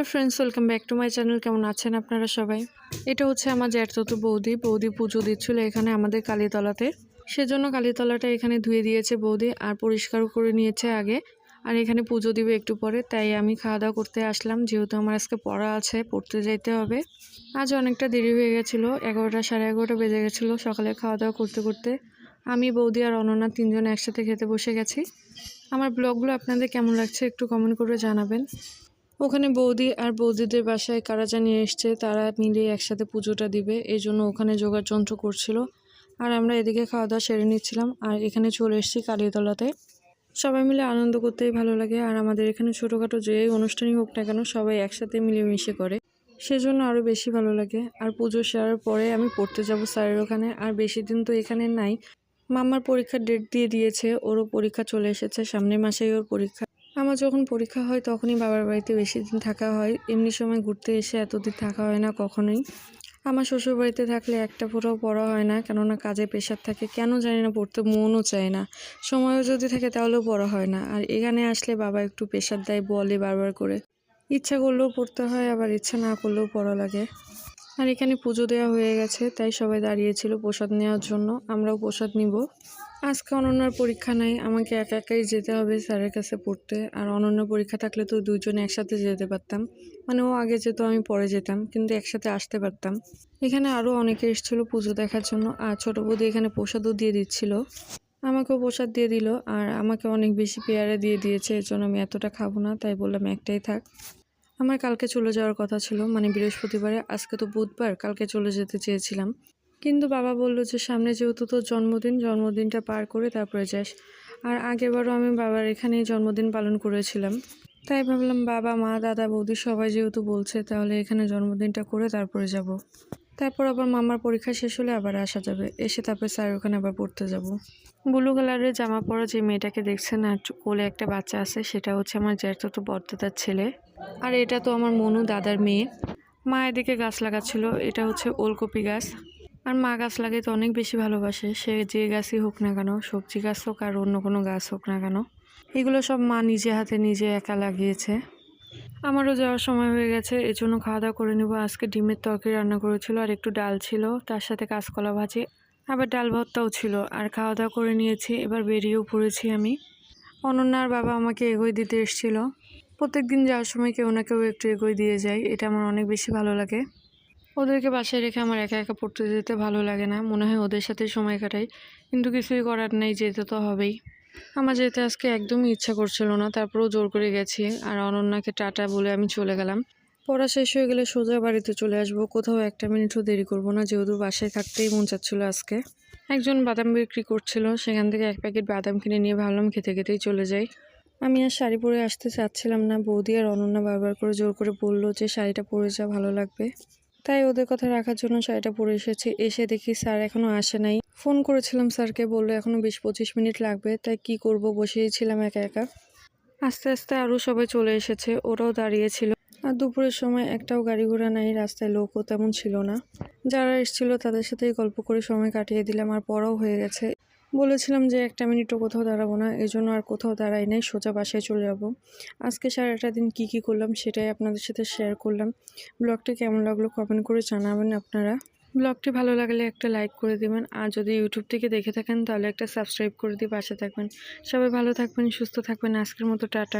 Hello friends, welcome back to my channel. কেমন আছেন আপনারা সবাই? এটা হচ্ছে আমার জ্যাঠতো বৌদি। বৌদি পুজো দিচ্ছিল এখানে আমাদের কালীতলাতে। সেজন্য কালীতলাটা এখানে ধুয়ে দিয়েছে বৌদি আর পরিষ্কারও করে নিয়েছে আগে। আর এখানে পুজো দিবে একটু পরে, তাই আমি খাওয়া দাওয়া করতে আসলাম। যেহেতু আমার আজকে পড়া আছে, পড়তে যাইতে হবে। আজ অনেকটা দেরি হয়ে গেছিল, এগারোটা সাড়ে এগারোটা বেজে গেছিল সকালে খাওয়া দাওয়া করতে করতে। আমি, বৌদি আর অনন্যা তিনজন একসাথে খেতে বসে গেছি। আমার ব্লগগুলো আপনাদের কেমন লাগছে একটু কমেন্ট করে জানাবেন। ওখানে বৌদি আর বৌদিদের বাসায় কারা জানিয়ে এসছে, তারা মিলে একসাথে পুজোটা দিবে এই জন্য ওখানে যোগার যন্ত্র করছিল। আর আমরা এদিকে খাওয়া দাওয়া সেরে নিচ্ছিলাম, আর এখানে চলে এসেছি কালীতলাতে। সবাই মিলে আনন্দ করতেই ভালো লাগে, আর আমাদের এখানে ছোটোখাটো যে অনুষ্ঠানই হোক না কেন, সবাই একসাথে মিলেমিশে করে। সেজন্য আরও বেশি ভালো লাগে। আর পুজো সেরার পরে আমি পড়তে যাব স্যারের ওখানে, আর বেশি দিন তো এখানে নাই। মামার পরীক্ষার ডেট দিয়ে দিয়েছে, ওরও পরীক্ষা চলে এসেছে, সামনের মাসেই ওর পরীক্ষা। আমার যখন পরীক্ষা হয় তখনই বাবার বাড়িতে বেশি দিন থাকা হয়। এমনি সময় ঘুরতে এসে এতদিন থাকা হয় না কখনোই। আমার শ্বশুর বাড়িতে থাকলে একটা পুরো পড়া হয় না, কেননা কাজে প্রেশার থাকে, কেন জানি না, পড়তে মনও চায় না। সময়ও যদি থাকে তাহলেও পড়া হয় না। আর এখানে আসলে বাবা একটু প্রেশার দেয়, বলে বারবার করে। ইচ্ছা করলেও পড়তে হয়, আবার ইচ্ছা না করলেও পড়া লাগে। আর এখানে পুজো দেওয়া হয়ে গেছে, তাই সবাই দাঁড়িয়েছিল প্রসাদ নেওয়ার জন্য। আমরাও প্রসাদ নিব। আজকে অনন্যার পরীক্ষা নাই, আমাকে একা একাই যেতে হবে স্যারের কাছে পড়তে। আর অনন্য পরীক্ষা থাকলে তো দুজনে একসাথে যেতে পারতাম। মানে ও আগে যেত, আমি পরে যেতাম, কিন্তু একসাথে আসতে পারতাম। এখানে আরও অনেকে এসেছিল পুজো দেখার জন্য, আর ছোটো বৌদি এখানে প্রসাদও দিয়ে দিচ্ছিল। আমাকেও প্রসাদ দিয়ে দিল, আর আমাকে অনেক বেশি পেয়ারা দিয়ে দিয়েছে এর জন্য আমি এতটা খাব না, তাই বললাম একটাই থাক। আমার কালকে চলে যাওয়ার কথা ছিল মানে বৃহস্পতিবারে। আজকে তো বুধবার, কালকে চলে যেতে চেয়েছিলাম। কিন্তু বাবা বলল যে, সামনে যেহেতু তোর জন্মদিন, জন্মদিনটা পার করে তারপরে যাস। আর আগেরবারও আমি বাবার এখানেই জন্মদিন পালন করেছিলাম। তাই ভাবলাম বাবা, মা, দাদা, বৌদি সবাই যেহেতু বলছে, তাহলে এখানে জন্মদিনটা করে তারপরে যাব। তারপর আবার মামার পরীক্ষা শেষ হলে আবার আসা যাবে। এসে তারপর স্যার ওখানে আবার পড়তে যাব। ব্লু কালারের জামা পরা যে মেয়েটাকে দেখছেন আর কোলে একটা বাচ্চা আছে, সেটা হচ্ছে আমার জ্যাঠতো বর্দাদার ছেলে। আর এটা তো আমার মনু দাদার মেয়ে। মা এদিকে গাছ লাগাচ্ছিল, এটা হচ্ছে ওলকপি গাছ। আর মা গাছ লাগাইতে অনেক বেশি ভালোবাসে। সে যে গাছই হোক না কেন, সবজি গাছ হোক আর অন্য কোনো গাছ হোক না কেন, এগুলো সব মা নিজে হাতে নিজে একা লাগিয়েছে। আমারও যাওয়ার সময় হয়ে গেছে এই জন্য খাওয়া দাওয়া করে নেব। আজকে ডিমের তরকারি রান্না করেছিল আর একটু ডাল ছিল, তার সাথে কাঁচকলা ভাজি, আবার ডাল ভর্তাও ছিল। আর খাওয়া দাওয়া করে নিয়েছি, এবার বেরিয়েও পড়েছি আমি। অনন্যার বাবা আমাকে এগোয় দিতে এসেছিল। প্রত্যেক দিন যাওয়ার সময় কেউ না কেউ একটু এগোয় দিয়ে যায়, এটা আমার অনেক বেশি ভালো লাগে। ওদেরকে বাসায় রেখে আমার একা একা পড়তে যেতে ভালো লাগে না, মনে হয় ওদের সাথে সময় কাটাই। কিন্তু কিছুই করার নেই, যেতে তো হবেই। আমার যেতে আজকে একদমই ইচ্ছা করছিল না, তারপরেও জোর করে গেছি। আর অনন্যাকে টাটা বলে আমি চলে গেলাম। পড়া শেষ হয়ে গেলে সোজা বাড়িতে চলে আসব। কোথাও একটা মিনিটও দেরি করব না, যেহেতু বাসায় থাকতেই মন চাচ্ছিলো আজকে। একজন বাদাম বিক্রি করছিল, সেখান থেকে এক প্যাকেট বাদাম কিনে নিয়ে ভাবলাম খেতে খেতেই চলে যাই। আমি আর শাড়ি পরে আসতে চাচ্ছিলাম না। বৌদি আর অনন্যা বারবার করে জোর করে বলল যে শাড়িটা পরে যা, ভালো লাগবে। তাই ওদের কথা রাখার জন্য শাড়িটা পরে এসেছি। এসে দেখি স্যার এখনও আসে নাই। ফোন করেছিলাম স্যারকে, বলল এখনও বিশ পঁচিশ মিনিট লাগবে। তাই কি করব? বসেই ছিলাম একা একা। আস্তে আস্তে আরও সবাই চলে এসেছে। ওরাও দাঁড়িয়েছিল। আর দুপুরের সময় একটাও গাড়ি ঘোড়া নাই, রাস্তায় লোকও তেমন ছিল না। যারা এসেছিল তাদের সাথেই গল্প করে সময় কাটিয়ে দিলাম, আর পড়াও হয়ে গেছে। বলেছিলাম যে একটা মিনিটও কোথাও দাঁড়াবো না এই জন্য আর কোথাও দাঁড়াই নাই, সোজা বাসায় চলে যাব। আজকে সারাটা দিন কী কী করলাম সেটাই আপনাদের সাথে শেয়ার করলাম। ব্লগটি কেমন লাগল কমেন্ট করে জানাবেন আপনারা। ব্লগটি ভালো লাগলে একটা লাইক করে দেবেন, আর যদি ইউটিউব থেকে দেখে থাকেন তাহলে একটা সাবস্ক্রাইব করে দিয়ে বাসা থাকবেন। সবাই ভালো থাকবেন, সুস্থ থাকবেন, আজকের মতো টাটা।